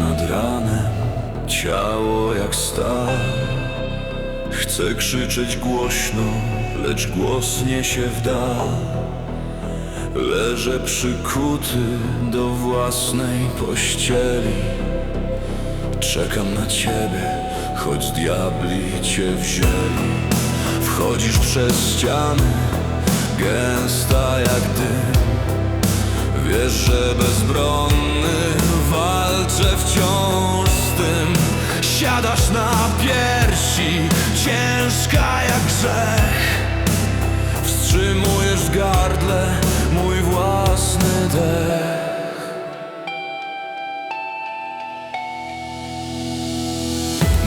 Nad ranem, ciało jak stal. Chcę krzyczeć głośno, lecz głos niesie w dal. Leżę przykuty do własnej pościeli. Czekam na ciebie, choć diabli cię wzięli. Wchodzisz przez ściany, gęsta jak dym. Wiesz, że bezbronny ciężka jak grzech. Wstrzymujesz w gardle mój własny dech.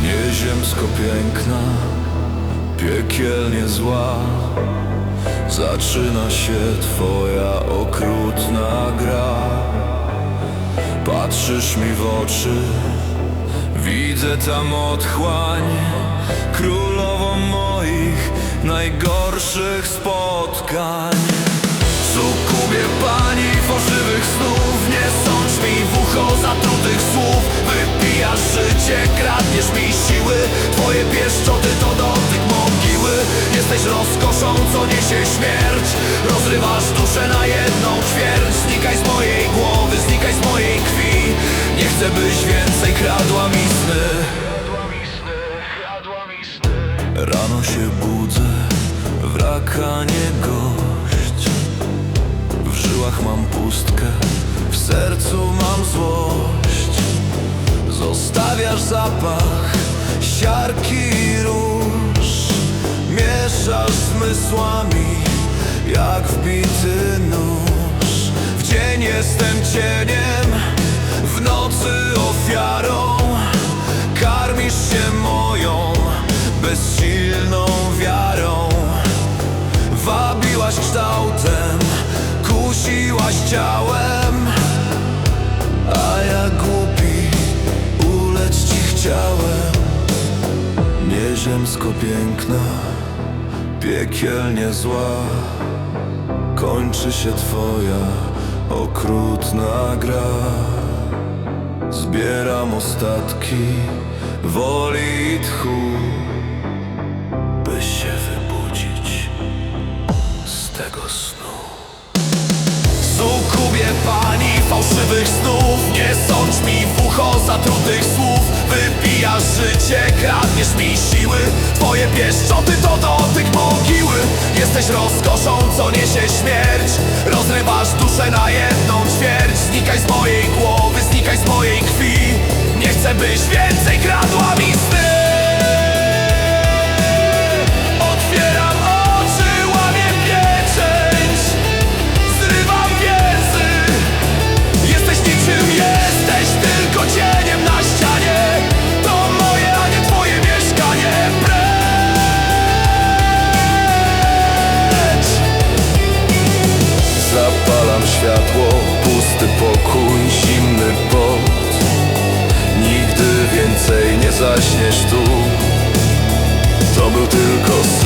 Nieziemsko piękna, piekielnie zła. Zaczyna się twoja okrutna gra. Patrzysz mi w oczy Widzę tam otchłań Królową moich najgorszych spotkań. Sukubie pani fałszywych snów. Nie sądź mi w ucho zatrutych słów Rano się budzę, wraka nie gość. W żyłach mam pustkę, w sercu mam złość. Zostawiasz zapach siarki i róż. Mieszasz zmysłami jak wbity nóż. W dzień jestem cieniem, w nocy ofiarą kusiłaś ciałem A ja głupi, ulec ci chciałem. Nieziemsko piękna, piekielnie zła. Kończy się twoja okrutna gra. Zbieram ostatki woli i tchu By się wybudzić z tego snu Sukubie pani fałszywych snów. Nie sądź mi w ucho zatrutych słów. Wypijasz życie, kradniesz mi siły. Twoje pieszczoty to dotyk mogiły. Jesteś rozkoszą, co niesie śmierć. Rozrywasz duszę na jedną ćwierć. Znikaj z mojej głowy, znikaj z mojej krwi. Nie chcę byś więcej światło, pusty pokój, zimny pot. Nigdy więcej nie zaśniesz tu. To był tylko sen